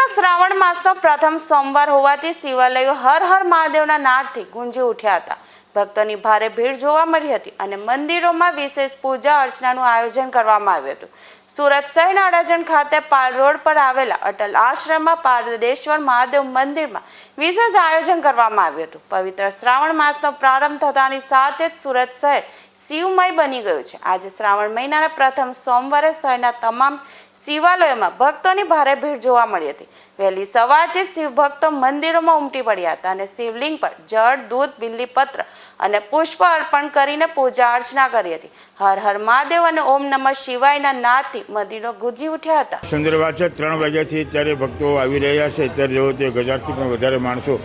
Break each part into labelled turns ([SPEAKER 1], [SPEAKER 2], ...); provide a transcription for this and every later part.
[SPEAKER 1] માસનો પ્રથમ સોમવાર હોવાથી શિવાલયો હર હર મહાદેવના નાદથી ગુંજી ઉઠ્યા હતા. ભક્તોની ભારે ભીડ જોવા મળી હતી અને મંદિરોમાં વિશેષ પૂજા અર્ચનાનું આયોજન કરવામાં આવ્યું હતું. સુરત શહેરના અડાજણ ખાતે પાલ રોડ પર આવેલા અટલ આશ્રમમાં પારદેશ્વર મહાદેવ મંદિરમાં વિશેષ આયોજન કરવામાં આવ્યું હતું. પવિત્ર શ્રાવણ માસનો પ્રારંભ થતાની સાથે જ સુરત શહેર શિવમય બની ગયું છે. આજે શ્રાવણ મહિનાના પ્રથમ સોમવારે શહેરના તમામ શિવાલયોમાં ભક્તોની ભારે ભીડ જોવા મળી હતી. વહેલી સવારથી શિવભક્તો શિવ ભક્તો મંદિરોમાં ઉમટી પડ્યા હતા અને શિવલિંગ પર જળ, દૂધ બિલ્લીપત્ર અને પુષ્પ અર્પણ કરીને પૂજા અર્ચના કરી હતી. હર હર મહાદેવ અને ઓમ નમઃ શિવાયના નાદથી મંદિરો ગુંજી ઉઠ્યા હતા.
[SPEAKER 2] સુંદરવાજ છે, ત્રણ વાગ્યાથી અત્યારે ભક્તો આવી રહ્યા છે. અત્યારે જેવો તે હજારથી પણ વધારે માણસો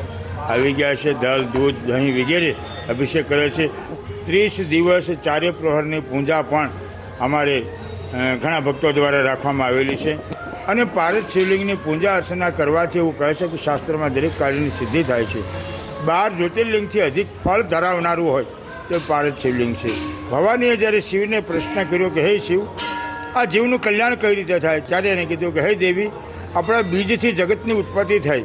[SPEAKER 2] આવી ગયા છે. દલ દૂધ, દહીં વગેરે અભિષેક કરે છે. ત્રીસ દિવસ ચારે પ્રહરની પૂજા પણ અમારે ઘણા ભક્તો દ્વારા રાખવામાં આવેલી છે. અને પારદ શિવલિંગની પૂજા અર્ચના કરવાથી એવું કહે છે કે શાસ્ત્રમાં દરેક કાર્યની સિદ્ધિ થાય છે. બાર જ્યોતિર્લિંગથી અધિક ફળ ધરાવનારું હોય તે પારદ શિવલિંગ છે. ભવાનીએ જ્યારે શિવને પ્રશ્ન કર્યો કે, હે શિવ, આ જીવનું કલ્યાણ કઈ રીતે થાય? ત્યારે એને કીધું કે, હે દેવી, આપણા બીજથી જગતની ઉત્પત્તિ થઈ.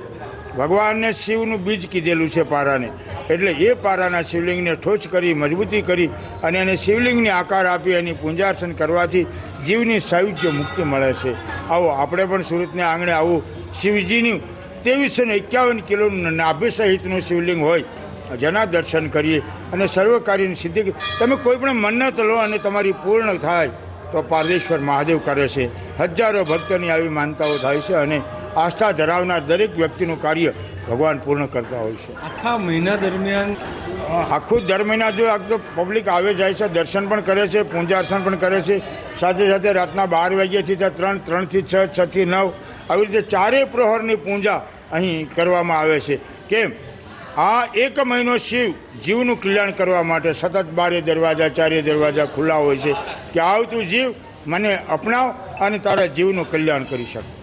[SPEAKER 2] ભગવાનને શિવનું બીજ કીધેલું છે પારાને. એટલે એ પારાના શિવલિંગને ઠોચ કરી, મજબૂતી કરી અને એને શિવલિંગને આકાર આપી એની પૂંજાર્ચન કરવાથી જીવની સાયુજ્ય મુક્તિ મળે છે. આવો, આપણે પણ સુરતને આંગણે આવું. શિવજીનું ત્રેવીસો ને એકાવન કિલોનું નાભી સહિતનું શિવલિંગ હોય જેના દર્શન કરીએ અને સર્વકાર્યની સિદ્ધિ તમે કોઈ પણ મન્નત લો અને તમારી પૂર્ણ થાય, તો પારદેશ્વર મહાદેવ કરે છે. હજારો ભક્તોની આવી માનતાઓ થાય છે અને આસ્થા ધરાવનાર દરેક વ્યક્તિનું કાર્ય ભગવાન પૂર્ણ કરતા હોય છે.
[SPEAKER 3] આખા મહિના દરમિયાન
[SPEAKER 2] આખું દર મહિના જો આખો પબ્લિક આવે જાય છે દર્શન પણ કરે છે પૂજા અર્ચન પણ કરે છે. સાથે સાથે રાતના બાર વાગ્યાથી ત્યાં ત્રણ ત્રણથી છ છથી નવ આવી રીતે ચારેય પ્રહરની પૂજા અહીં કરવામાં આવે છે. કેમ? આ એક મહિનો શિવ જીવનું કલ્યાણ કરવા માટે સતત બારે દરવાજા ચારે દરવાજા ખુલ્લા હોય છે. કે આવતું જીવ મને અપનાવ અને તારા જીવનું કલ્યાણ કરી શકે.